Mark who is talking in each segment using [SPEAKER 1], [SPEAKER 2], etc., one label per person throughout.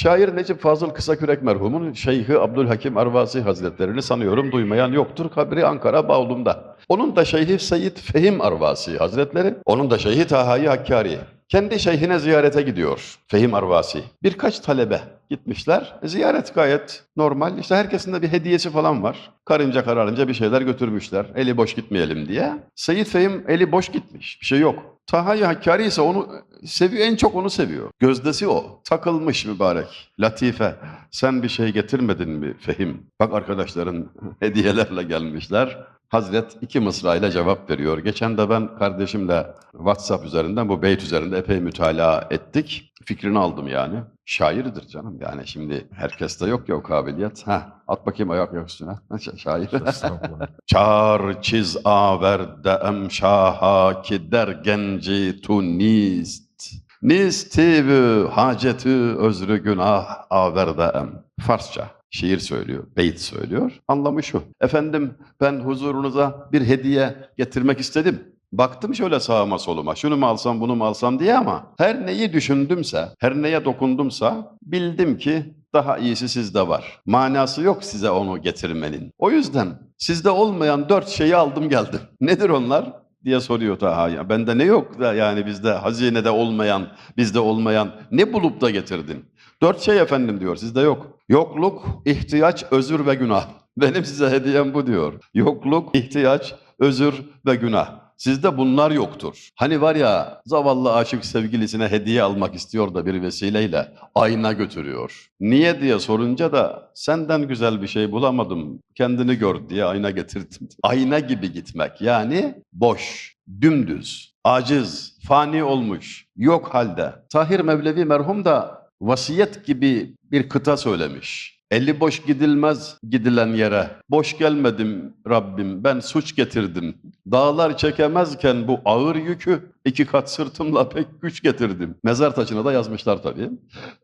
[SPEAKER 1] Şair Necip Fazıl Kısakürek merhumun Şeyhi Abdülhakim Arvazi Hazretlerini sanıyorum duymayan yoktur. Kabri Ankara Bağlum'da. Onun da Şeyhi Seyyid Fehim Arvasi Hazretleri, onun da Şeyhi Tahayi Hakkari. Kendi şeyhine ziyarete gidiyor Fehim Arvasi. Birkaç talebe gitmişler. Ziyaret gayet normal. İşte herkesin de bir hediyesi falan var. Karınca kararınca bir şeyler götürmüşler. Eli boş gitmeyelim diye. Seyyid Fehim eli boş gitmiş. Bir şey yok. Tahayi Hakkari ise onu seviyor, en çok onu seviyor. Gözdesi o. Takılmış mübarek. Latife. Sen bir şey getirmedin mi Fehim? Bak arkadaşların hediyelerle gelmişler. Hazret iki mısrayla cevap veriyor. Geçen de ben kardeşimle WhatsApp üzerinden bu beyt üzerinde epey mütalaa ettik. Fikrini aldım yani. Şairdir canım yani şimdi herkeste yok ya o kabiliyet. Ha, at bakayım ayak yok üstüne. Şa- Şair. Çar çiz averde em şaha ki der genci tu nist. Nisti ve haceti özrü günah averde em. Farsça şiir söylüyor, beyt söylüyor. Anlamı şu. Efendim ben huzurunuza bir hediye getirmek istedim. Baktım şöyle sağıma soluma, şunu mu alsam bunu mu alsam diye ama her neyi düşündümse, her neye dokundumsa bildim ki daha iyisi sizde var. Manası yok size onu getirmenin. O yüzden sizde olmayan dört şeyi aldım geldim. Nedir onlar? diye soruyor Taha. Ya bende ne yok da yani bizde hazinede olmayan, bizde olmayan ne bulup da getirdin? Dört şey efendim diyor sizde yok. Yokluk, ihtiyaç, özür ve günah. Benim size hediyem bu diyor. Yokluk, ihtiyaç, özür ve günah. Sizde bunlar yoktur. Hani var ya zavallı aşık sevgilisine hediye almak istiyor da bir vesileyle ayna götürüyor. Niye diye sorunca da senden güzel bir şey bulamadım. Kendini gör diye ayna getirdim. Ayna gibi gitmek yani boş, dümdüz, aciz, fani olmuş, yok halde. Tahir Mevlevi merhum da vasiyet gibi bir kıta söylemiş. Eli boş gidilmez gidilen yere. Boş gelmedim Rabbim ben suç getirdim. Dağlar çekemezken bu ağır yükü iki kat sırtımla pek güç getirdim. Mezar taşına da yazmışlar tabii.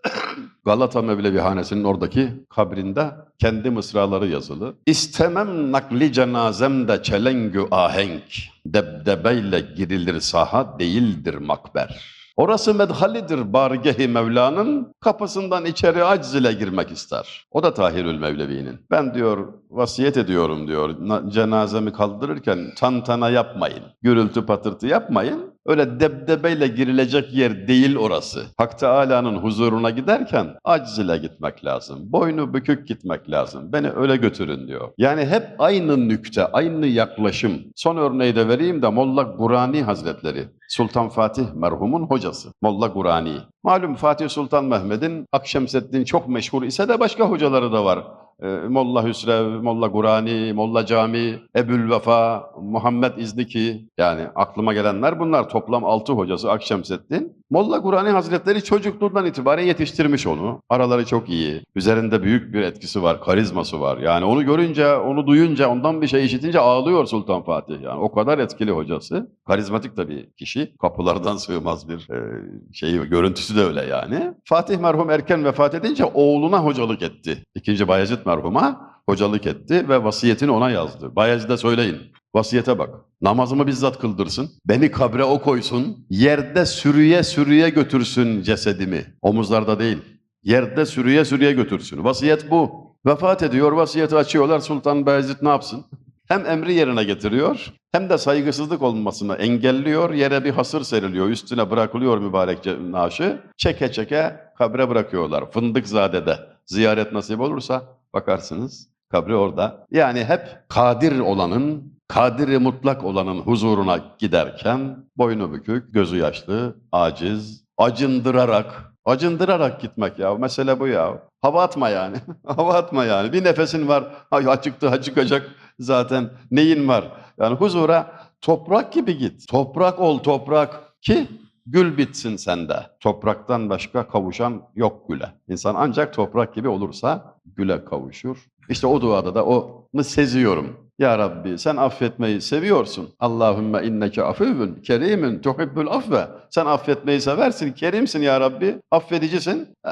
[SPEAKER 1] Galata Mevlevihanesi'nin oradaki kabrinde kendi mısraları yazılı. İstemem nakli cenazemde çelengü ahenk. Debdebeyle girilir saha değildir makber. Orası medhalidir bargehi Mevla'nın, kapısından içeri acz ile girmek ister. O da Tahirül Mevlevi'nin. Ben diyor vasiyet ediyorum diyor na- cenazemi kaldırırken tantana yapmayın, gürültü patırtı yapmayın. Öyle debdebeyle girilecek yer değil orası. Hak Teâlâ'nın huzuruna giderken acz ile gitmek lazım. Boynu bükük gitmek lazım. Beni öyle götürün diyor. Yani hep aynı nükte, aynı yaklaşım. Son örneği de vereyim de Molla Gurani Hazretleri. Sultan Fatih merhumun hocası. Molla Gurani. Malum Fatih Sultan Mehmet'in Akşemseddin çok meşhur ise de başka hocaları da var. Ee, Molla Hüsrev, Molla Gurani, Molla Cami, Ebül Vefa, Muhammed İzniki yani aklıma gelenler bunlar toplam altı hocası Akşemseddin. Molla Gurani Hazretleri çocukluğundan itibaren yetiştirmiş onu. Araları çok iyi. Üzerinde büyük bir etkisi var, karizması var. Yani onu görünce, onu duyunca, ondan bir şey işitince ağlıyor Sultan Fatih. Yani o kadar etkili hocası. Karizmatik de bir kişi. Kapılardan sığmaz bir e, şeyi, görüntüsü de öyle yani. Fatih merhum erken vefat edince oğluna hocalık etti. İkinci Bayezid merhuma hocalık etti ve vasiyetini ona yazdı. Bayezid'e söyleyin. Vasiyete bak. Namazımı bizzat kıldırsın. Beni kabre o koysun. Yerde sürüye sürüye götürsün cesedimi. Omuzlarda değil. Yerde sürüye sürüye götürsün. Vasiyet bu. Vefat ediyor, vasiyeti açıyorlar. Sultan Bayezid ne yapsın? Hem emri yerine getiriyor, hem de saygısızlık olmasını engelliyor. Yere bir hasır seriliyor, üstüne bırakılıyor mübarek naaşı. Çeke çeke kabre bırakıyorlar. Fındıkzade'de ziyaret nasip olursa bakarsınız kabri orada. Yani hep kadir olanın, kadiri mutlak olanın huzuruna giderken boynu bükük, gözü yaşlı, aciz, acındırarak, acındırarak gitmek ya. Mesele bu ya. Hava atma yani. Hava atma yani. Bir nefesin var. Ay açıktı, ha çıkacak zaten. Neyin var? Yani huzura toprak gibi git. Toprak ol toprak ki gül bitsin sende. Topraktan başka kavuşan yok güle. İnsan ancak toprak gibi olursa güle kavuşur. İşte o duada da onu seziyorum. Ya Rabbi sen affetmeyi seviyorsun. Allahümme inneke afuvun kerimin tuhibbul afve. Sen affetmeyi seversin, kerimsin ya Rabbi. Affedicisin. E,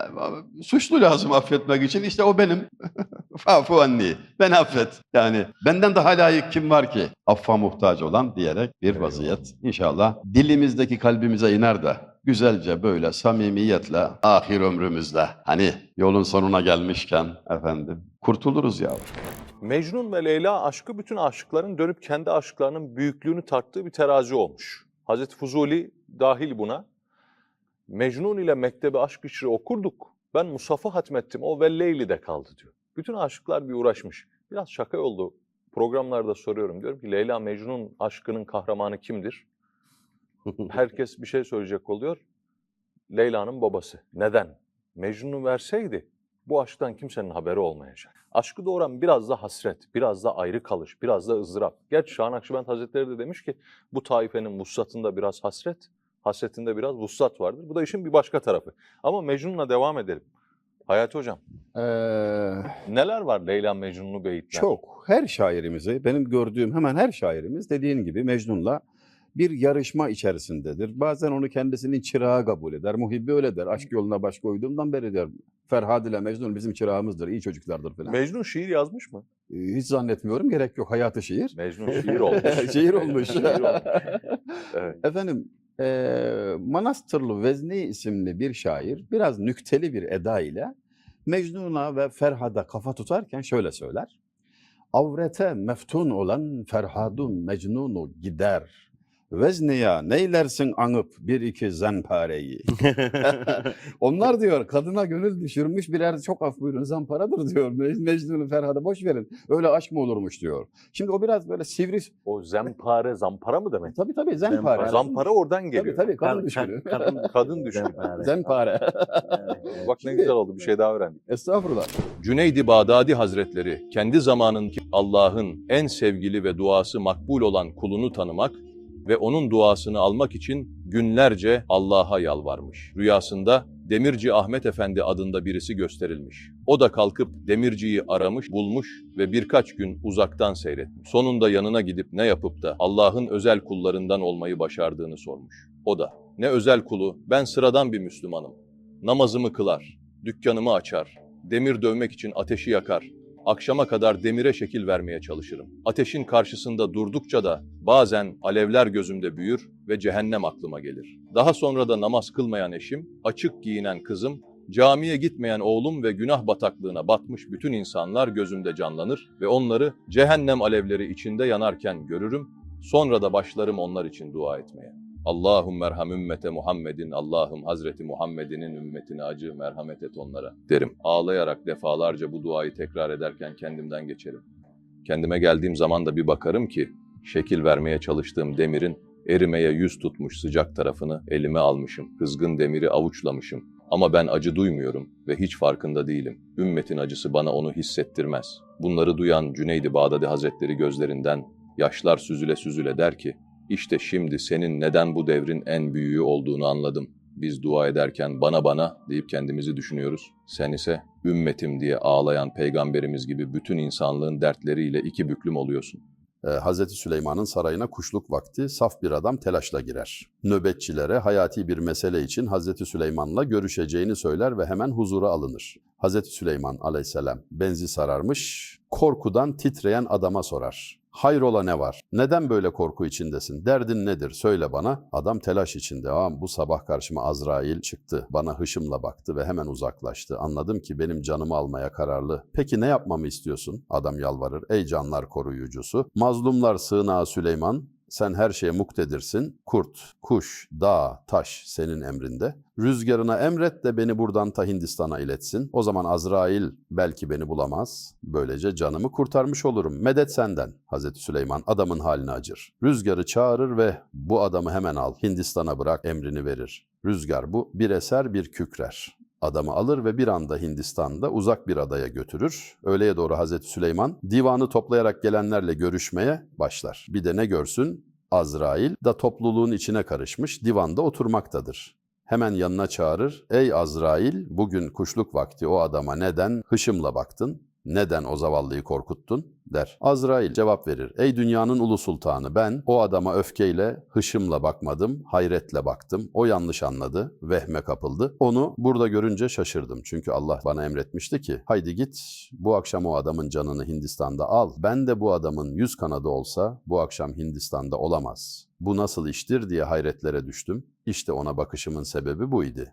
[SPEAKER 1] Suçlu lazım affetmek için. İşte o benim. Fafu anni. Ben affet. Yani benden daha layık kim var ki? Affa muhtaç olan diyerek bir vaziyet. İnşallah dilimizdeki kalbimize iner de güzelce böyle samimiyetle ahir ömrümüzde hani yolun sonuna gelmişken efendim kurtuluruz ya.
[SPEAKER 2] Mecnun ve Leyla aşkı bütün aşıkların dönüp kendi aşklarının büyüklüğünü tarttığı bir terazi olmuş. Hazreti Fuzuli dahil buna. Mecnun ile Mektebi Aşk İşri okurduk. Ben Musaf'ı hatmettim. O ve Leyli'de kaldı diyor. Bütün aşıklar bir uğraşmış. Biraz şaka oldu. Programlarda soruyorum. Diyorum ki Leyla Mecnun aşkının kahramanı kimdir? Herkes bir şey söyleyecek oluyor. Leyla'nın babası. Neden? Mecnun'u verseydi bu aşktan kimsenin haberi olmayacak. Aşkı doğuran biraz da hasret, biraz da ayrı kalış, biraz da ızdırap. Gerçi Şahan Akşibend Hazretleri de demiş ki bu taifenin vuslatında biraz hasret, hasretinde biraz vuslat vardır. Bu da işin bir başka tarafı. Ama Mecnun'la devam edelim. Hayati Hocam,
[SPEAKER 3] Ee,
[SPEAKER 2] neler var Leyla Mecnun'lu beyitler?
[SPEAKER 3] çok. Her şairimizi, benim gördüğüm hemen her şairimiz dediğin gibi Mecnun'la bir yarışma içerisindedir. Bazen onu kendisinin çırağı kabul eder. Muhibbi öyle der. Aşk yoluna baş koyduğumdan beri der. Ferhad ile Mecnun bizim çırağımızdır, iyi çocuklardır falan.
[SPEAKER 2] Mecnun şiir yazmış mı?
[SPEAKER 3] Ee, Hiç zannetmiyorum. Gerek yok. Hayatı şiir.
[SPEAKER 2] Mecnun şiir olmuş.
[SPEAKER 3] şiir olmuş.
[SPEAKER 2] Şiir olmuş. Evet.
[SPEAKER 3] Efendim, eee Manastırlı Vezni isimli bir şair biraz nükteli bir eda ile Mecnun'a ve Ferhad'a kafa tutarken şöyle söyler. Avrete meftun olan Ferhadun Mecnun'u gider. Vezniya neylersin anıp bir iki zenpareyi. Onlar diyor kadına gönül düşürmüş birer çok af buyurun zamparadır diyor. Mec- Mecnun'u Ferhad'a boş verin. Öyle aşk mı olurmuş diyor. Şimdi o biraz böyle sivri.
[SPEAKER 2] O zempare, zampara mı demek?
[SPEAKER 3] Tabii tabii zenpare.
[SPEAKER 2] Zampara oradan
[SPEAKER 3] Tabii
[SPEAKER 2] geliyor.
[SPEAKER 3] tabii kadın
[SPEAKER 4] Kad-
[SPEAKER 3] düşkünü.
[SPEAKER 4] kad- kadın,
[SPEAKER 2] Kadın düşkünü.
[SPEAKER 3] Zenpare.
[SPEAKER 2] Bak ne güzel oldu bir şey daha öğrendik.
[SPEAKER 3] Estağfurullah.
[SPEAKER 2] Cüneydi Bağdadi Hazretleri kendi zamanındaki Allah'ın en sevgili ve duası makbul olan kulunu tanımak ve onun duasını almak için günlerce Allah'a yalvarmış. Rüyasında Demirci Ahmet Efendi adında birisi gösterilmiş. O da kalkıp Demirci'yi aramış, bulmuş ve birkaç gün uzaktan seyretmiş. Sonunda yanına gidip ne yapıp da Allah'ın özel kullarından olmayı başardığını sormuş. O da ne özel kulu ben sıradan bir Müslümanım. Namazımı kılar, dükkanımı açar, demir dövmek için ateşi yakar, akşama kadar demire şekil vermeye çalışırım. Ateşin karşısında durdukça da bazen alevler gözümde büyür ve cehennem aklıma gelir. Daha sonra da namaz kılmayan eşim, açık giyinen kızım, camiye gitmeyen oğlum ve günah bataklığına batmış bütün insanlar gözümde canlanır ve onları cehennem alevleri içinde yanarken görürüm. Sonra da başlarım onlar için dua etmeye. Allahum merham ümmete Muhammedin, Allah'ım Hazreti Muhammed'inin ümmetine acı, merhamet et onlara derim. Ağlayarak defalarca bu duayı tekrar ederken kendimden geçerim. Kendime geldiğim zaman da bir bakarım ki, şekil vermeye çalıştığım demirin erimeye yüz tutmuş sıcak tarafını elime almışım. Kızgın demiri avuçlamışım. Ama ben acı duymuyorum ve hiç farkında değilim. Ümmetin acısı bana onu hissettirmez. Bunları duyan Cüneydi Bağdadi Hazretleri gözlerinden yaşlar süzüle süzüle der ki, işte şimdi senin neden bu devrin en büyüğü olduğunu anladım. Biz dua ederken bana bana deyip kendimizi düşünüyoruz. Sen ise ümmetim diye ağlayan peygamberimiz gibi bütün insanlığın dertleriyle iki büklüm oluyorsun.
[SPEAKER 3] Ee, Hazreti Süleyman'ın sarayına kuşluk vakti saf bir adam telaşla girer. Nöbetçilere hayati bir mesele için Hazreti Süleyman'la görüşeceğini söyler ve hemen huzura alınır. Hazreti Süleyman aleyhisselam benzi sararmış, korkudan titreyen adama sorar. Hayrola ne var? Neden böyle korku içindesin? Derdin nedir? Söyle bana. Adam telaş içinde. Ağam bu sabah karşıma Azrail çıktı. Bana hışımla baktı ve hemen uzaklaştı. Anladım ki benim canımı almaya kararlı. Peki ne yapmamı istiyorsun? Adam yalvarır. Ey canlar koruyucusu. Mazlumlar sığınağı Süleyman. Sen her şeye muktedirsin. Kurt, kuş, dağ, taş senin emrinde. Rüzgarına emret de beni buradan ta Hindistan'a iletsin. O zaman Azrail belki beni bulamaz. Böylece canımı kurtarmış olurum. Medet senden. Hazreti Süleyman adamın haline acır. Rüzgarı çağırır ve bu adamı hemen al. Hindistan'a bırak emrini verir. Rüzgar bu bir eser bir kükrer. Adamı alır ve bir anda Hindistan'da uzak bir adaya götürür. Öğleye doğru Hazreti Süleyman divanı toplayarak gelenlerle görüşmeye başlar. Bir de ne görsün? Azrail da topluluğun içine karışmış divanda oturmaktadır. Hemen yanına çağırır. Ey Azrail bugün kuşluk vakti o adama neden hışımla baktın?
[SPEAKER 1] Neden o zavallıyı korkuttun? der. Azrail cevap verir. Ey dünyanın ulu sultanı ben o adama öfkeyle, hışımla bakmadım, hayretle baktım. O yanlış anladı, vehme kapıldı. Onu burada görünce şaşırdım. Çünkü Allah bana emretmişti ki haydi git bu akşam o adamın canını Hindistan'da al. Ben de bu adamın yüz kanadı olsa bu akşam Hindistan'da olamaz. Bu nasıl iştir diye hayretlere düştüm. İşte ona bakışımın sebebi buydu.